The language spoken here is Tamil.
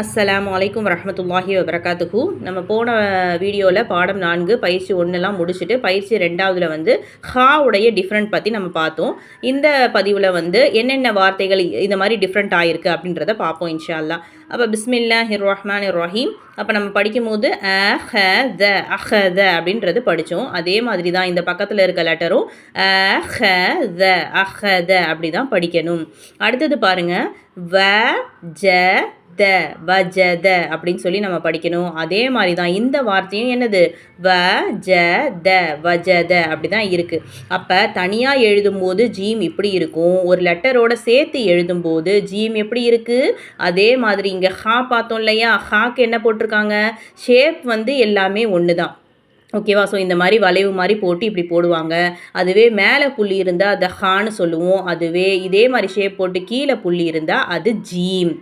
அஸ்லாம் அலைக்கும் வரமத்துல்லாஹி வபரகாத்துக்கு நம்ம போன வீடியோவில் பாடம் நான்கு பயிற்சி ஒன்றுலாம் முடிச்சுட்டு பயிற்சி ரெண்டாவதில் வந்து ஹா உடைய டிஃப்ரெண்ட் பற்றி நம்ம பார்த்தோம். இந்த பதிவில் வந்து என்னென்ன வார்த்தைகள் இந்த மாதிரி டிஃப்ரெண்ட் ஆகிருக்கு அப்படின்றத பார்ப்போம் இன்ஷா அல்லா அப்போ பிஸ்மில்லா ஹிர் ரஹ்மான் ரஹீம் அப்போ நம்ம படிக்கும்போது அ ஹ த அஹ த அப்படின்றது படித்தோம் அதே மாதிரி தான் இந்த பக்கத்தில் இருக்க லெட்டரும் அ ஹ த அஹ த அப்படி தான் படிக்கணும். அடுத்தது பாருங்கள் வ ஜ த வஜத அப்படின்னு சொல்லி நம்ம படிக்கணும். அதே மாதிரி தான் இந்த வார்த்தையும் என்னது? வ ஜ த வஜத அப்படி தான் இருக்குது அப்போ தனியாக எழுதும்போது ஜீம் இப்படி இருக்கும். ஒரு லெட்டரோட சேர்த்து எழுதும்போது ஜீம் எப்படி இருக்குது அதே மாதிரி இங்கே ஹா பார்த்தோம் இல்லையா? ஹாக்கு என்ன போட்டிருக்காங்க? ஷேப் வந்து எல்லாமே ஒன்று தான் ஓகேவா? ஸோ இந்த மாதிரி வளைவு மாதிரி போட்டு இப்படி போடுவாங்க. அதுவே மேலே புள்ளி இருந்தால் அதை ஹான்னு சொல்லுவோம். அதுவே இதே மாதிரி ஷேப் போட்டு கீழே புள்ளி இருந்தால் அது ஜீம்.